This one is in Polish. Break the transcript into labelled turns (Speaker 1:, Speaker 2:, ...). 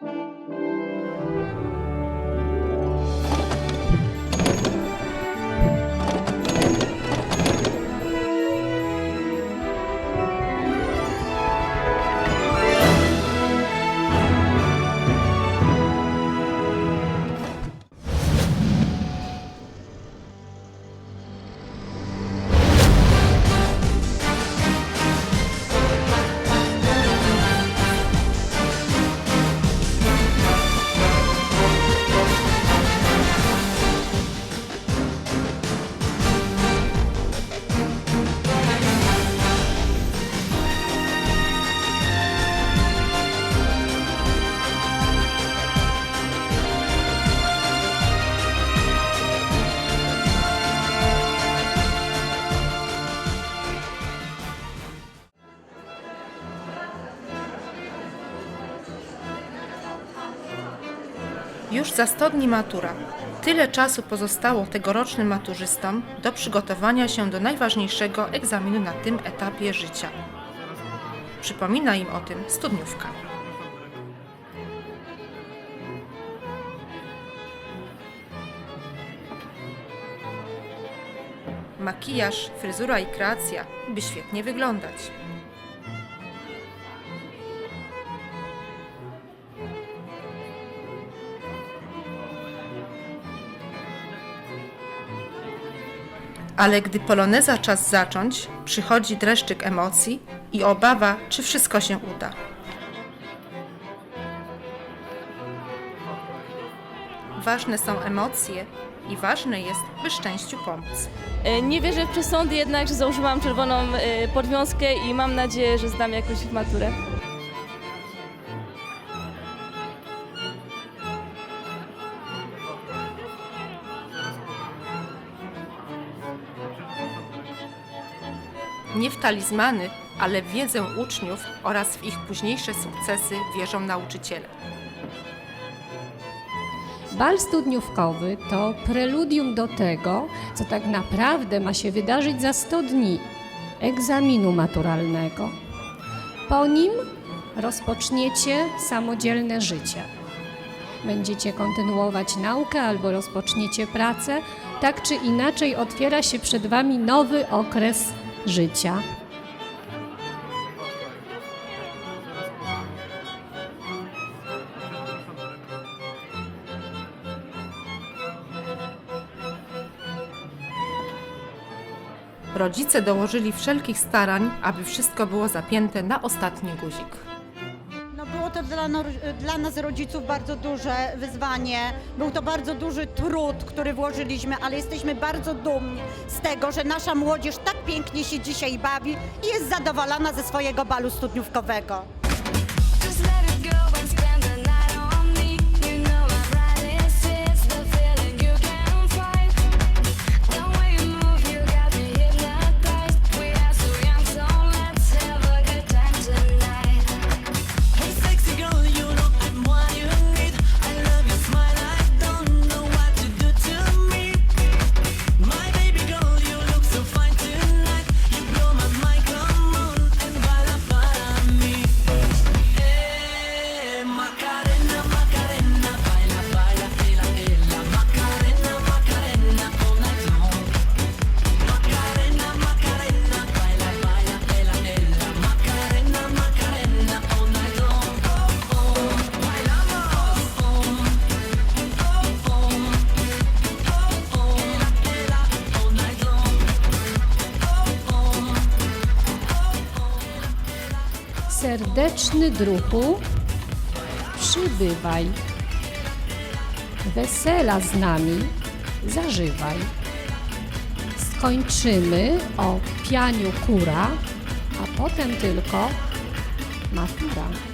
Speaker 1: Thank you. Już za 100 dni matura. Tyle czasu pozostało tegorocznym maturzystom do przygotowania się do najważniejszego egzaminu na tym etapie życia. Przypomina im o tym studniówka. Makijaż, fryzura i kreacja, by świetnie wyglądać. Ale gdy poloneza czas zacząć, przychodzi dreszczyk emocji i obawa, czy wszystko się uda. Ważne są emocje i ważne jest, by szczęściu pomóc.
Speaker 2: E, Nie wierzę w przesądy jednak, że założyłam czerwoną e, podwiązkę i mam nadzieję, że zdam jakoś maturę.
Speaker 1: Nie w talizmany, ale w wiedzę uczniów oraz w ich późniejsze sukcesy wierzą nauczyciele.
Speaker 3: Bal studniówkowy to preludium do tego, co tak naprawdę ma się wydarzyć za 100 dni egzaminu maturalnego. Po nim rozpoczniecie samodzielne życie. Będziecie kontynuować naukę albo rozpoczniecie pracę. Tak czy inaczej otwiera się przed Wami nowy okres życia.
Speaker 1: Rodzice dołożyli wszelkich starań, aby wszystko było zapięte na ostatni guzik.
Speaker 4: No to dla, nor- dla nas rodziców bardzo duże wyzwanie. Był to bardzo duży trud, który włożyliśmy, ale jesteśmy bardzo dumni z tego, że nasza młodzież tak pięknie się dzisiaj bawi i jest zadowolona ze swojego balu studniówkowego.
Speaker 3: Serdeczny druhu, przybywaj. Wesela z nami zażywaj. Skończymy o pianiu kura, a potem tylko matura.